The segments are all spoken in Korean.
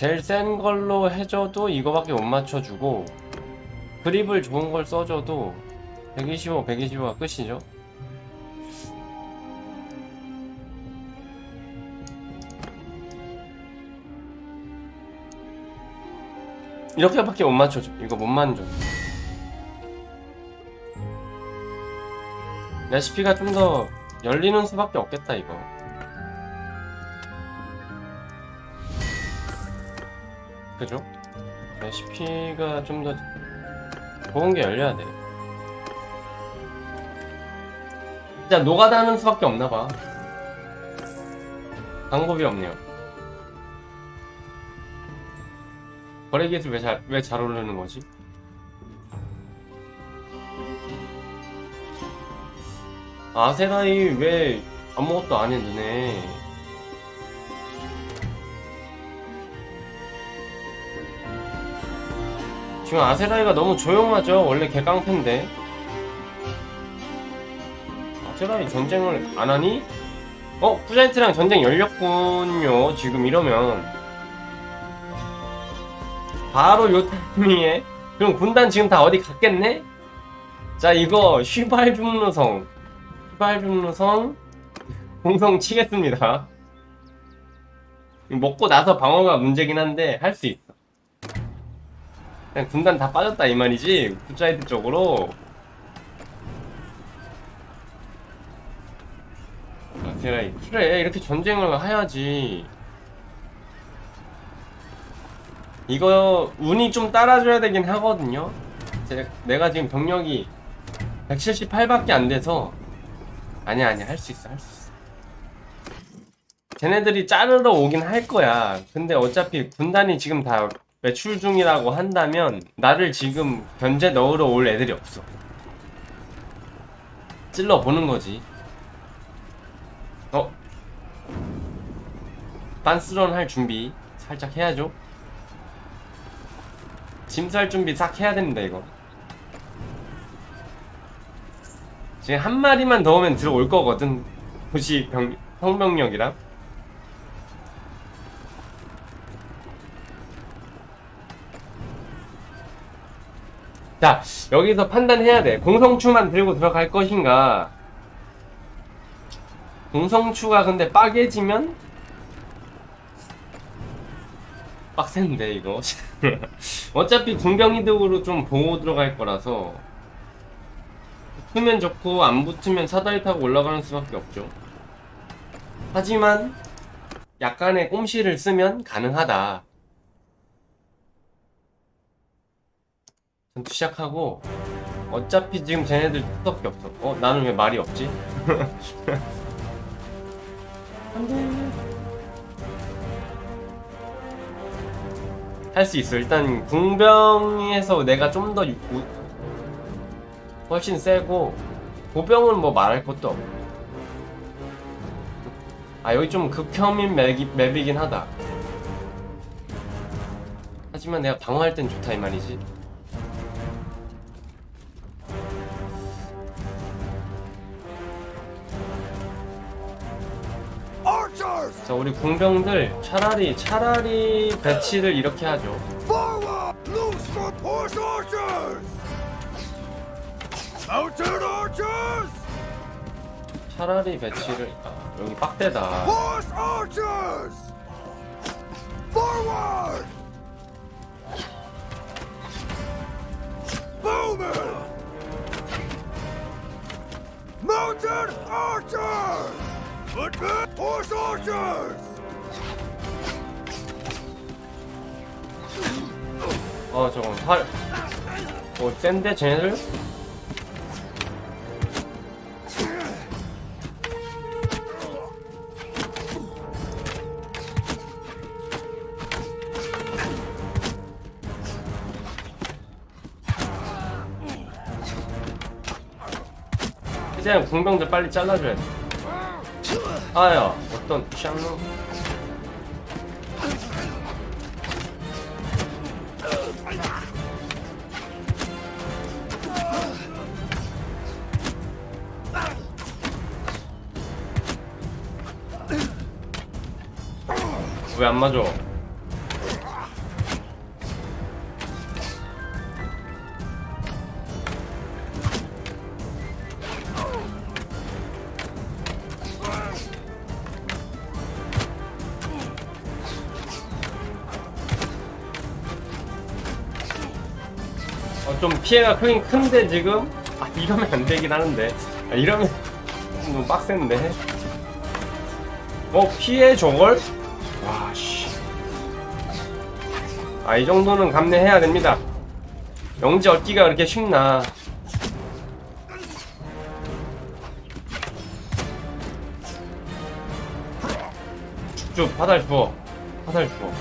제일 센 걸로 해줘도 이거밖에 못 맞춰주고 그립을 좋은 걸 써줘도 125, 125가 끝이죠. 이렇게밖에 못 맞춰줘. 이거 못 만져. 레시피가 좀 더 열리는 수밖에 없겠다 이거. 그죠? 레시피가 좀 더 좋은 게 열려야 돼. 진짜 노가다는 수밖에 없나 봐. 방법이 없네요. 거래 기술 왜잘 왜 잘 오르는 거지? 아세라이 왜 아무것도 안 해 눈에 지금 아세라이가 너무 조용하죠 원래 개깡패인데 아세라이 전쟁을 안 하니? 어? 쿠자이트랑 전쟁 열렸군요 지금 이러면 바로 요 타이밍에 그럼 군단 지금 다 어디 갔겠네? 자 이거 휘발중루성 휘발중루성 공성 치겠습니다 먹고 나서 방어가 문제긴 한데 할 수 있어 그냥 군단 다 빠졌다 이 말이지. 굿자이드 쪽으로. 아, 제가 그래 이렇게 전쟁을 해야지. 이거 운이 좀 따라줘야 되긴 하거든요. 제, 내가 지금 병력이 178밖에 안 돼서. 아니야 아니야 할 수 있어 할 수 있어. 쟤네들이 자르러 오긴 할 거야. 근데 어차피 군단이 지금 다 외출 중이라고 한다면 나를 지금 견제 넣으러 올 애들이 없어. 찔러 보는 거지. 어? 빤스런 할 준비 살짝 해야죠. 짐살 준비 싹 해야 됩니다 이거. 지금 한 마리만 더 오면 들어올 거거든. 도시 병 성병력이랑 자 여기서 판단해야 돼. 공성추만 들고 들어갈 것인가? 공성추가 근데 빠개지면? 빡센데 이거? 어차피 궁병이득으로 좀 보고 들어갈 거라서. 붙으면 좋고 안 붙으면 사다리 타고 올라가는 수밖에 없죠. 하지만 약간의 꼼시를 쓰면 가능하다 전투 시작하고 어차피 지금 쟤네들 수밖에 없어 어? 나는 왜 말이 없지? 할수 있어. 일단 궁병에서 내가 좀 더 훨씬 세고 보병은 뭐 말할 것도 없고. 아 여기 좀 극혐인 맵이, 맵이긴 하다. 하지만 내가 방어할 땐 좋다 이 말이지. 자 우리 궁병들 차라리 차라리 배치를 이렇게 하죠. 차라리 배치를 아, 여기 빡대다. Mounted archers! Footmen! Horse archers! 어 저건 활. 어 센데 쟤네들? 이제 궁병들 빨리 잘라줘야 돼. 아야 어떤 샹로 왜안 맞아? 피해가 크긴 큰데 지금? 아 이러면 안 되긴 하는데. 아, 이러면 좀 빡센데. 어 피해 저걸? 와씨. 아 이 정도는 감내해야 됩니다. 영지 얻기가 그렇게 쉽나. 쭉쭉 화살 주워. 화살 주워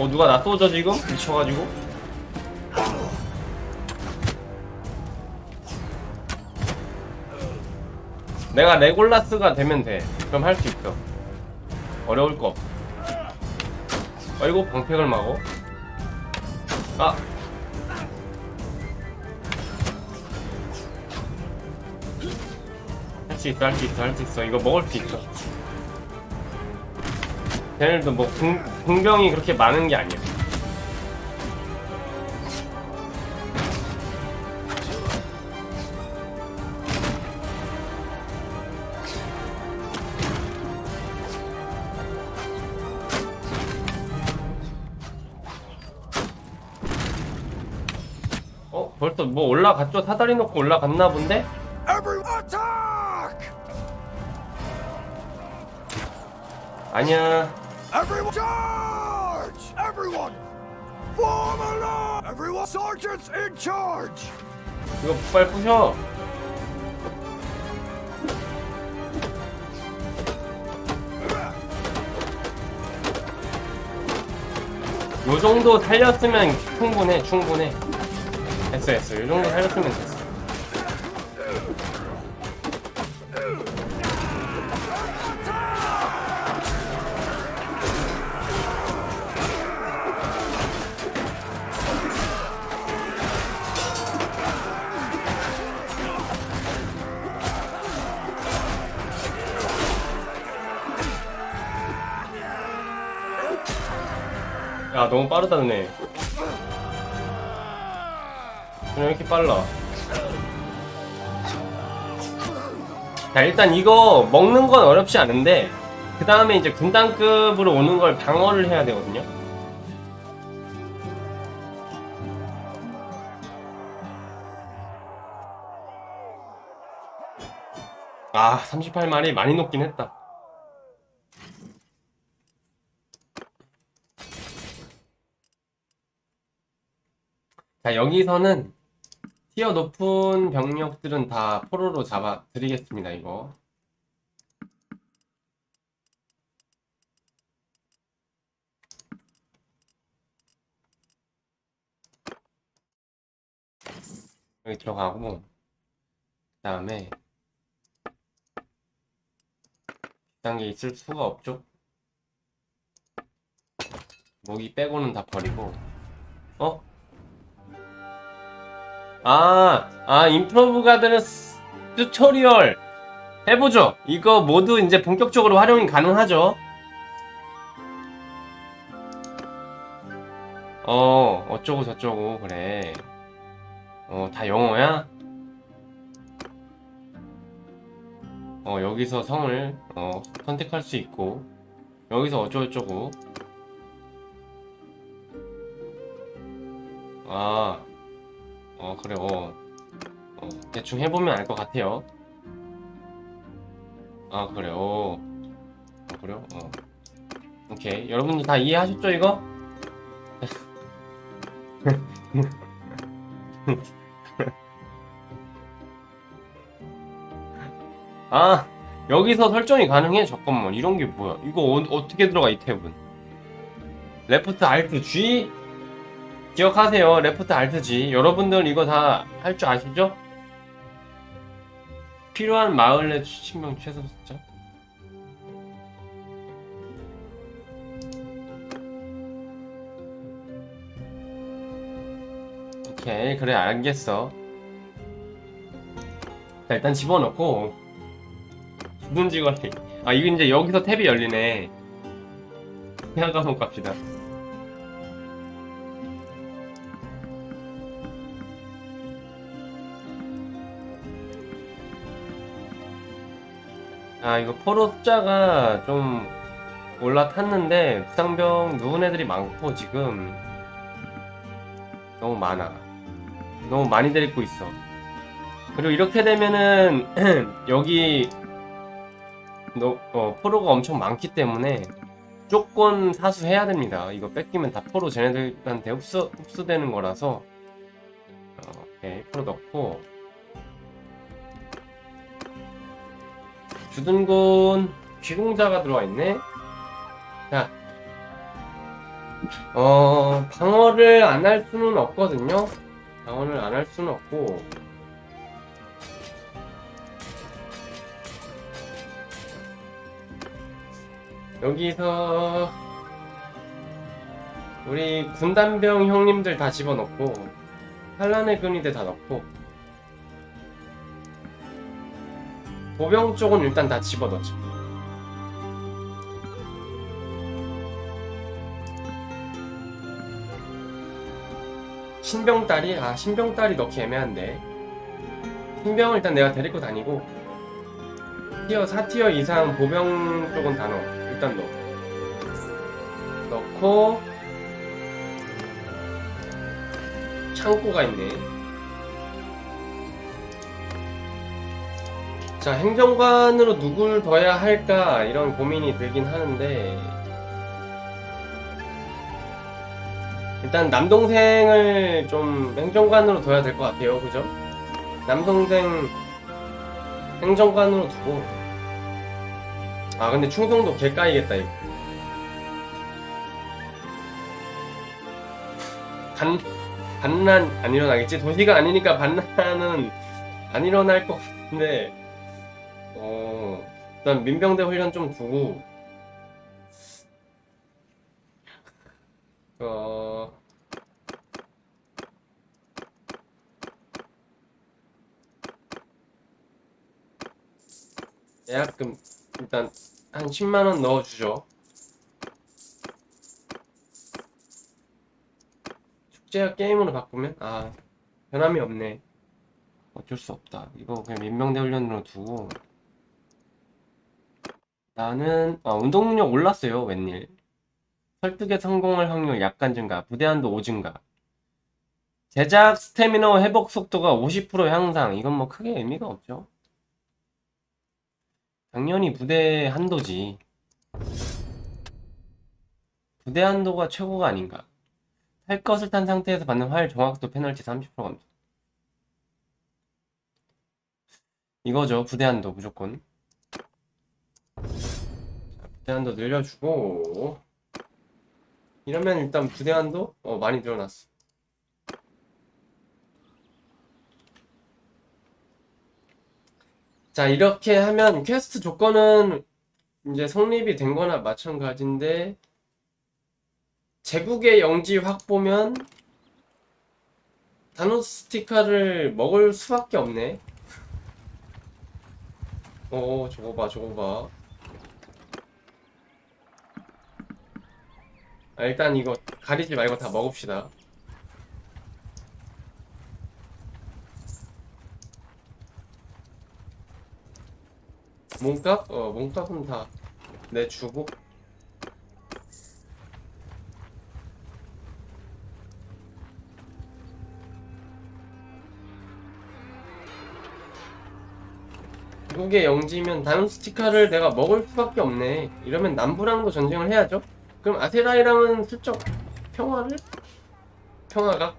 어 누가 나 쏘져 지금? 미쳐가지고. 내가 레골라스가 되면 돼. 그럼 할 수 있어. 어려울 거 없어. 아이고 방패를 막어. 아! 할 수 있어 할 수 있어 할 수 있어. 이거 먹을 수 있어. 걔네들도 뭐 공, 공병이 그렇게 많은 게 아니야 어? 벌써 뭐 올라갔죠? 사다리 놓고 올라갔나 본데? 아니야 Everyone charge! Everyone! Form a line! Everyone sergeants in charge! 이거 빨리 부셔 요 정도 살렸으면 충분해 충분해 됐어 됐어 요 정도 살렸으면 됐어 야 너무 빠르다 너네 왜 이렇게 빨라. 자 일단 이거 먹는 건 어렵지 않은데 그 다음에 이제 군단급으로 오는 걸 방어를 해야 되거든요. 아 38마리 많이 높긴 했다 자, 여기서는 티어 높은 병력들은 다 포로로 잡아 드리겠습니다, 이거. 여기 들어가고, 그 다음에, 비싼 게 있을 수가 없죠? 무기 빼고는 다 버리고, 어? 아, 아, 인프로브 가드는 스- 튜토리얼 해보죠. 이거 모두 이제 본격적으로 활용이 가능하죠. 어, 어쩌고 저쩌고, 그래. 어, 다 영어야? 어, 여기서 성을, 어, 선택할 수 있고, 여기서 어쩌고저쩌고. 아, 어 그래. 어, 어 대충 해보면 알 것 같아요. 아 그래. 어, 어 그래요? 어. 오케이. 여러분들 다 이해하셨죠 이거? 아 여기서 설정이 가능해? 잠깐만. 이런 게 뭐야? 이거 어, 어떻게 들어가 이 탭은? 레프트 알트 G 기억하세요. 레프트 알트 G. 여러분들 이거 다 할 줄 아시죠? 필요한 마을 내 친명 최소 숫자. 오케이, 그래, 알겠어. 자, 일단 집어넣고. 누군지 걸리. 아, 이거 이제 여기서 탭이 열리네. 그냥 가면 갑시다. 아 이거 포로 숫자가 좀 올라탔는데 부상병 누운 애들이 많고 지금 너무 많아. 너무 많이 데리고 있어. 그리고 이렇게 되면은 여기 너, 어, 포로가 엄청 많기 때문에 무조건 사수해야 됩니다. 이거 뺏기면 다 포로 쟤네들한테 흡수, 흡수되는 거라서 어, 오케이 포로 넣고 주둔 군 귀공자가 들어와 있네. 자, 어 방어를 안 할 수는 없거든요. 방어를 안 할 수는 없고 여기서 우리 군단병 형님들 다 집어넣고 환란의 근위대 다 넣고 보병 쪽은 일단 다 집어넣자. 신병딸이 아 신병딸이 넣기 애매한데. 신병을 일단 내가 데리고 다니고 티어 4티어 이상 보병 쪽은 다 넣어. 일단 넣어. 넣고 창고가 있네 자 행정관으로 누굴 둬야 할까 이런 고민이 들긴 하는데 일단 남동생을 좀 행정관으로 둬야 될 것 같아요. 그죠? 남동생 행정관으로 두고. 아 근데 충성도 개 까이겠다 이거. 반 반란 안 일어나겠지? 도시가 아니니까 반란은 안 일어날 것 같은데 어 일단 민병대 훈련 좀 두고 어 예약금 일단 한 10만 원 넣어주죠. 축제가 게임으로 바꾸면 아 변함이 없네. 어쩔 수 없다. 이거 그냥 민병대 훈련으로 두고 나는 아, 운동 능력 올랐어요. 웬일? 설득에 성공할 확률 약간 증가, 부대 한도 5 증가. 제작 스태미너 회복 속도가 50% 향상. 이건 뭐 크게 의미가 없죠. 당연히 부대 한도지. 부대 한도가 최고가 아닌가. 탈 것을 탄 상태에서 받는 활 정확도 페널티 30% 감소. 이거죠. 부대 한도 무조건. 자, 부대 한도 늘려주고. 이러면 일단 부대 한도 어, 많이 늘어났어. 자, 이렇게 하면 퀘스트 조건은 이제 성립이 된 거나 마찬가지인데, 제국의 영지 확보면 다노스티카를 먹을 수밖에 없네. 오, 저거 봐, 저거 봐. 아, 일단 이거 가리지 말고 다 먹읍시다. 몸값? 어, 몸값은 다 내주고. 미국의 영지면 다른 스티커를 내가 먹을 수밖에 없네. 이러면 남부랑도 전쟁을 해야죠. 그럼 아세라이랑은 슬쩍 평화를? 평화가?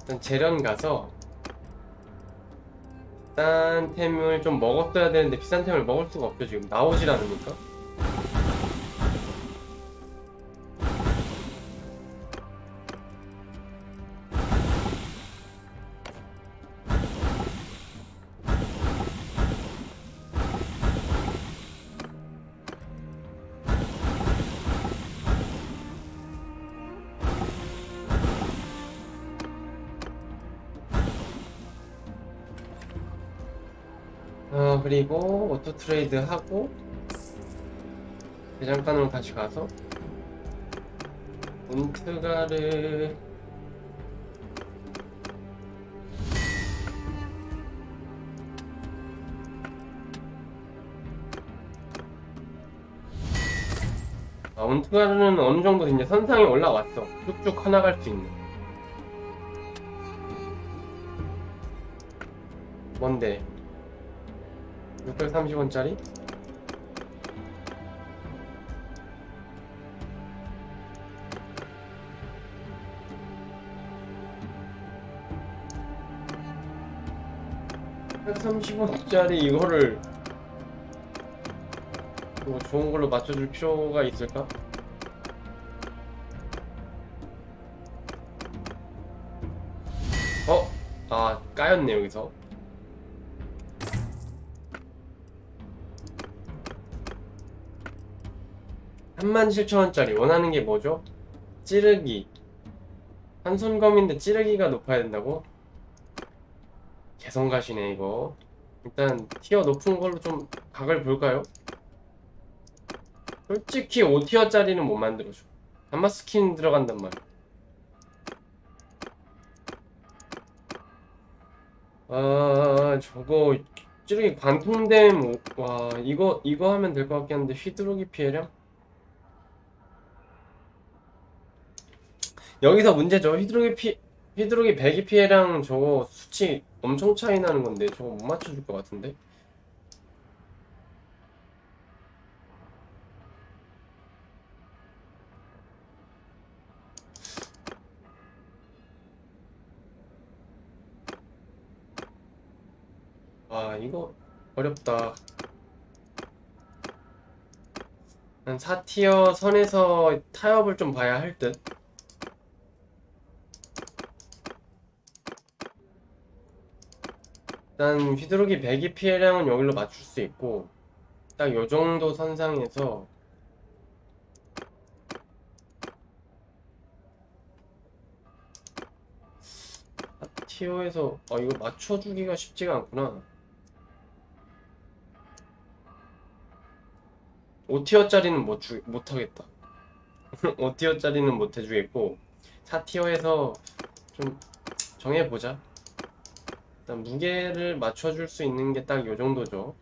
일단 재련 가서 비싼 템을 좀 먹었어야 되는데 비싼 템을 먹을 수가 없죠 지금 나오질 않으니까 그리고 오토 트레이드 하고 대장간으로 다시 가서 운트가를 아, 운트가르는 어느 정도 이제 선상에 올라왔어. 쭉쭉 커나갈 수 있는. 뭔데? 630원짜리? (130원짜리) 이거를 뭐 좋은 걸로 맞춰줄 필요가 있을까? 어? 아 까였네 여기서 37,000원짜리 원하는 게 뭐죠? 찌르기 한손검인데 찌르기가 높아야 된다고? 개성 가시네 이거 일단 티어 높은 걸로 좀 각을 볼까요? 솔직히 5티어짜리는 못 만들어줘 단마 스킨 들어간단 말이야 아 저거 찌르기 관통됨 오- 와 이거 이거 하면 될 것 같긴 한데 휘두르기 피해량? 여기서 문제죠. 휘두르기 피 휘두르기 배기 피해량 저거 수치 엄청 차이 나는 건데 저거 못 맞춰줄 것 같은데? 아 이거 어렵다. 한 4티어 선에서 타협을 좀 봐야 할 듯. 일단 휘두르기 배기 피해량은 여기로 맞출 수 있고 딱 요 정도 선상에서 티어에서 아 이거 맞춰주기가 쉽지가 않구나. 5티어짜리는 못, 주, 못 하겠다. 5티어짜리는 못 해주겠고 4티어에서 좀 정해보자 일단 무게를 맞춰줄 수 있는 게 딱 요 정도죠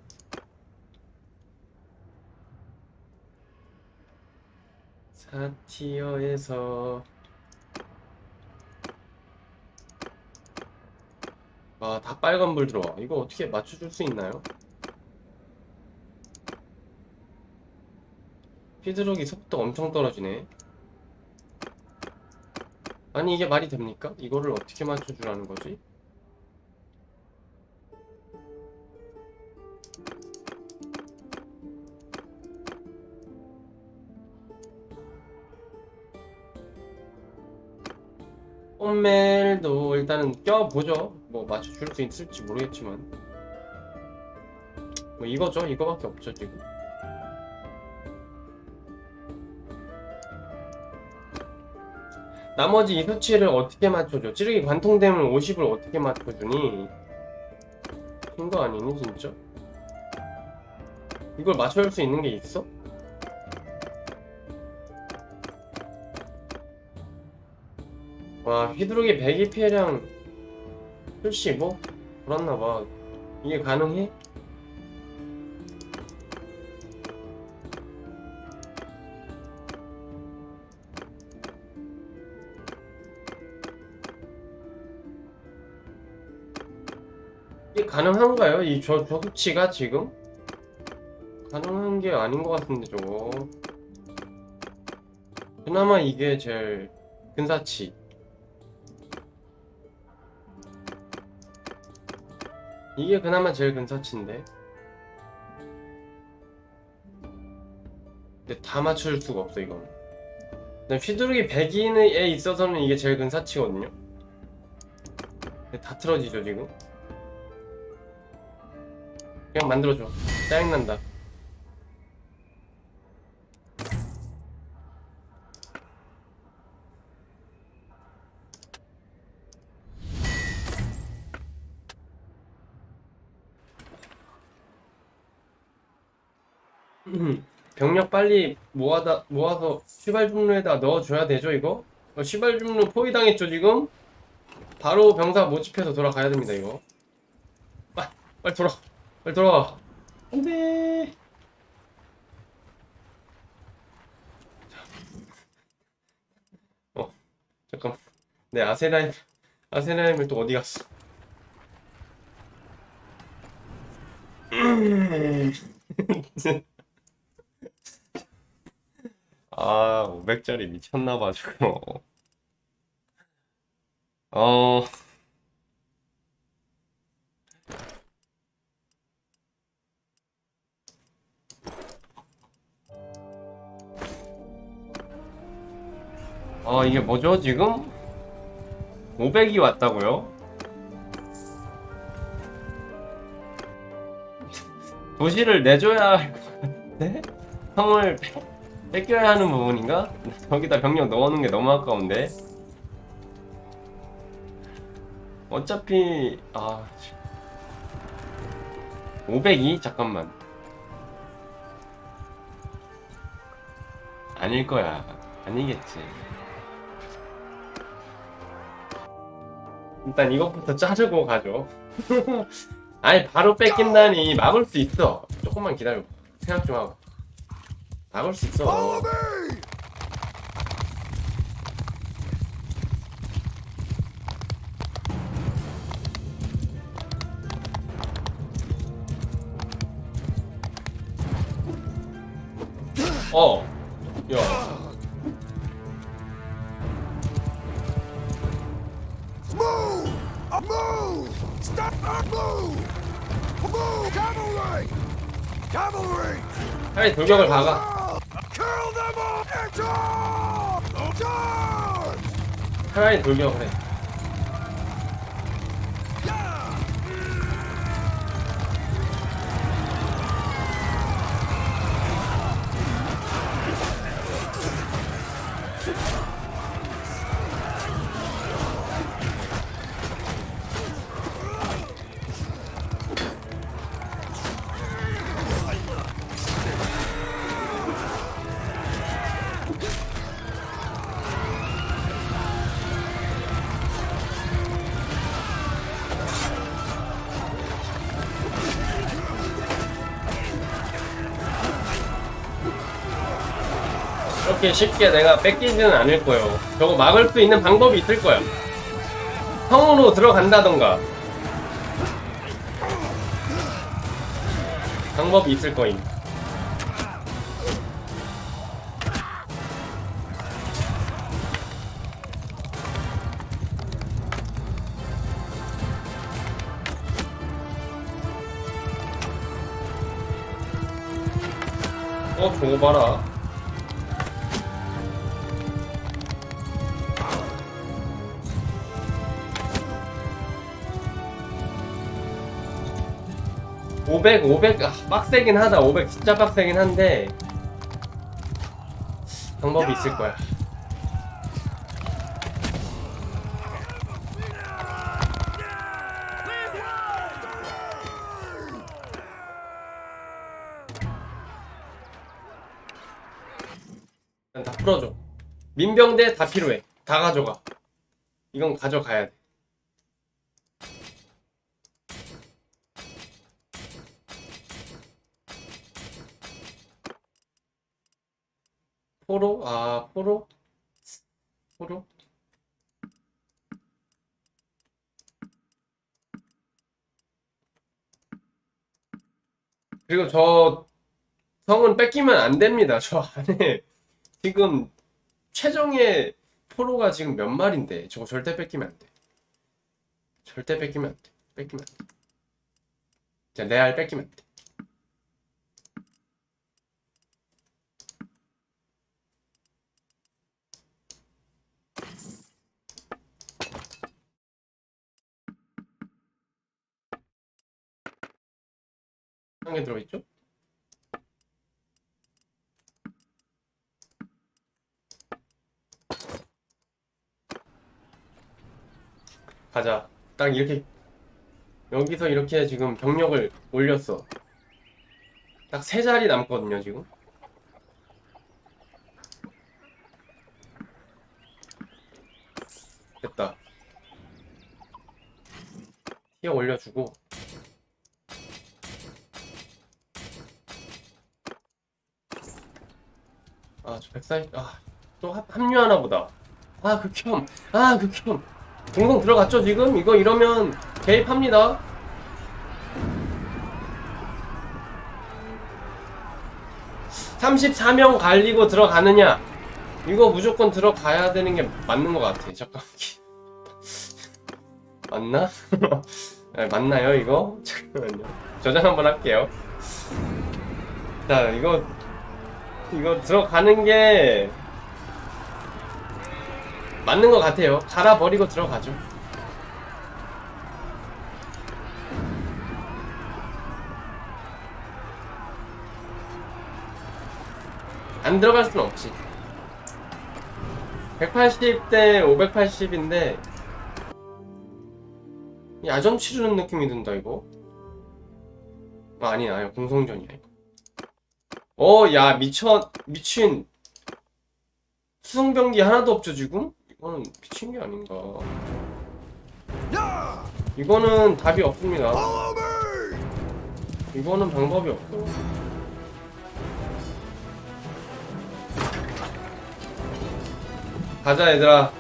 사티어에서 아, 다 빨간 불 들어와. 이거 어떻게 맞춰줄 수 있나요? 피드록이 속도 엄청 떨어지네. 아니, 이게 말이 됩니까? 이거를 어떻게 맞춰주라는 거지? 홈멜도 일단은 껴보죠. 뭐 맞춰줄 수 있을지 모르겠지만. 뭐 이거죠. 이거밖에 없죠, 지금. 나머지 이 수치를 어떻게 맞춰줘? 찌르기 관통됨을 50을 어떻게 맞춰주니? 힘거 아니니, 진짜? 이걸 맞춰줄 수 있는 게 있어? 와 휘두르기 배기 피해량 75? 돌았나봐 이게 가능해? 이게 가능한가요? 이 저 저 수치가 지금? 가능한 게 아닌 것 같은데 저거 그나마 이게 제일 근사치 이게 그나마 제일 근사치인데. 근데 다 맞출 수가 없어 이건. 휘두르기 100인에 있어서는 이게 제일 근사치거든요. 근데 다 틀어지죠 지금? 그냥 만들어줘. 짜증난다 빨리 모아다 모아서 시발 중로에다 넣어줘야 되죠 이거? 어, 시발 중로 포위당했죠 지금? 바로 병사 모집해서 돌아가야 됩니다 이거. 빨리 빨리 돌아 빨리 돌아. 안돼. 어 잠깐. 네 아세나임 아세나임을 또 어디 갔어? 아, 500짜리 미쳤나 봐, 지금. 어, 어, 이게 뭐죠, 지금? 500이 왔다고요? 도시를 내줘야 할 것 같은데? 성을 뺏- 뺏겨야 하는 부분인가? 저기다 병력 넣어놓은 게 너무 아까운데? 어차피, 아. 502? 잠깐만. 아닐 거야. 아니겠지. 일단 이것부터 자르고 가죠. 아니 바로 뺏긴다니 막을 수 있어. 조금만 기다려. 생각 좀 하고. 막을 수 있어. 어. 야. Move! Uh, move! Stop! Uh, move! Move! Cavalry! Cavalry! 빨리 돌격을 박아. 차라리 돌격을 해. 이렇게 쉽게 내가 뺏기지는 않을 거예요. 저거 막을 수 있는 방법이 있을 거야. 성으로 들어간다던가. 방법이 있을 거임. 어, 저거 봐라. 오백, 오백, 아, 빡세긴 하다. 500 진짜 빡세긴 한데 방법이 있을 거야. 일단 다 풀어줘. 민병대 다 필요해. 다 가져가. 이건 가져가야 돼. 포로? 아, 포로? 포로? 그리고 저 성은 뺏기면 안 됩니다. 저 안에 지금 최정의 포로가 지금 몇 마리인데 저거 절대 뺏기면 안 돼. 절대 뺏기면 안 돼. 뺏기면 안 돼. 자, 내알 뺏기면 안 돼. 한 개 들어있죠? 가자. 딱 이렇게 여기서 이렇게 지금 병력을 올렸어. 딱 세 자리 남거든요, 지금. 됐다. 티어 올려주고 아, 저 백사이 아, 또 합, 합류하나 보다. 아 극혐 아 극혐 동성 들어갔죠 지금? 이거 이러면 개입합니다 34명 갈리고 들어가느냐 이거 무조건 들어가야 되는 게 맞는 것 같아 잠깐 맞나? 네, 맞나요 이거? 잠깐만요 저장 한번 할게요 자 이거 이거 들어가는 게 맞는 것 같아요. 갈아버리고 들어가죠. 안 들어갈 수는 없지. 180대 580인데 야전 치르는 느낌이 든다 이거? 아, 아니야. 공성전이야 이거 어 야 미쳐 미친 수성병기 하나도 없죠 지금? 이거는 미친 게 아닌가! 이거는 답이 없습니다! 이거는 방법이 없어 가자 얘들아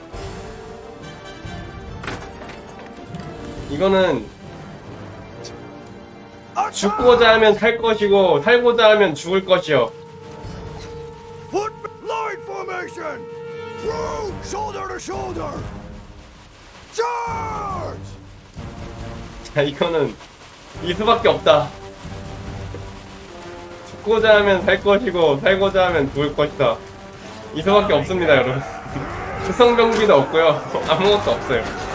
이거는! 죽고자 하면 살 것이고 살고자 하면 죽을 것이요 Foot line formation! Through shoulder to shoulder! Charge! 자 이거는 이 수밖에 없다 죽고자 하면 살 것이고 살고자 하면 죽을 것이다 이 수밖에 없습니다 여러분 수성병기도 없고요 아무것도 없어요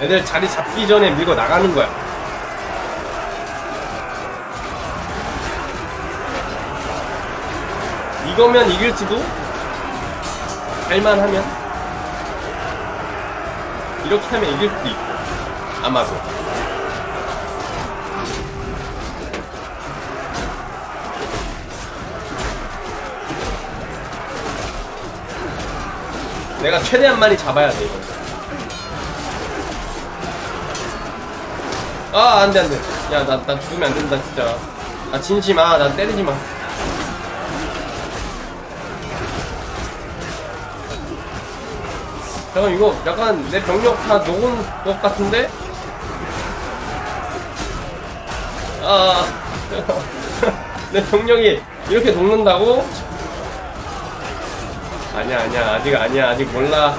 애들 자리 잡기 전에 밀고 나가는 거야. 이거면 이길지도? 할만하면? 이렇게 하면 이길 수도 있고 아마도. 내가 최대한 많이 잡아야 돼 이거 아 안돼 안돼. 야나 나 죽으면 안 된다 진짜. 아 진심 아나 때리지 마. 잠깐 이거 약간 내 병력 다 녹은 것 같은데? 아, 내 병력이 이렇게 녹는다고? 아니야 아니야. 아직 아니야. 아직 몰라.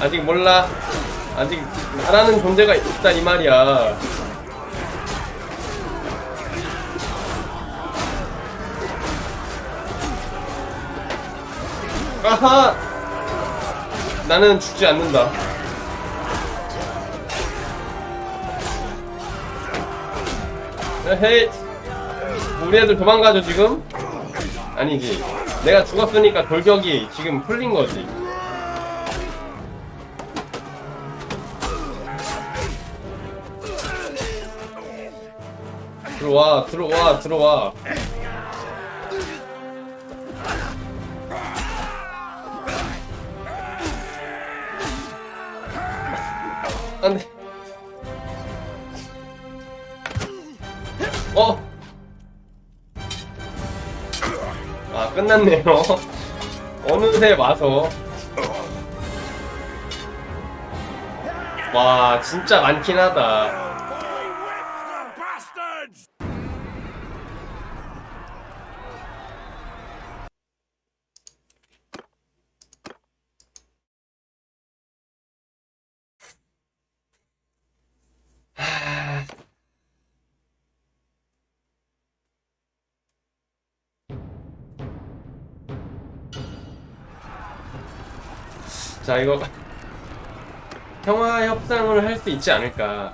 아직 몰라. 아직 나라는 존재가 있다 이 말이야 아하 나는 죽지 않는다. 헤이, 우리 애들 도망가죠 지금? 아니지. 내가 죽었으니까 돌격이 지금 풀린 거지. 들어와, 들어와, 들어와. 안 돼. 어? 아, 끝났네요. 어느새 와서. 와, 진짜 많긴 하다. 자, 이거. 평화 협상을 할 수 있지 않을까.